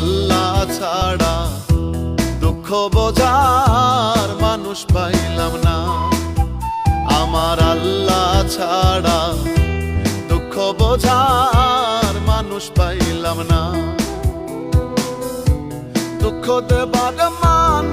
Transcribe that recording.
আল্লাহ ছাড়া দুঃখ বোঝার মানুষ পাইলাম না। আমার আল্লাহ ছাড়া দুঃখ বোঝার মানুষ পাইলাম না। দুঃখ দেবার মান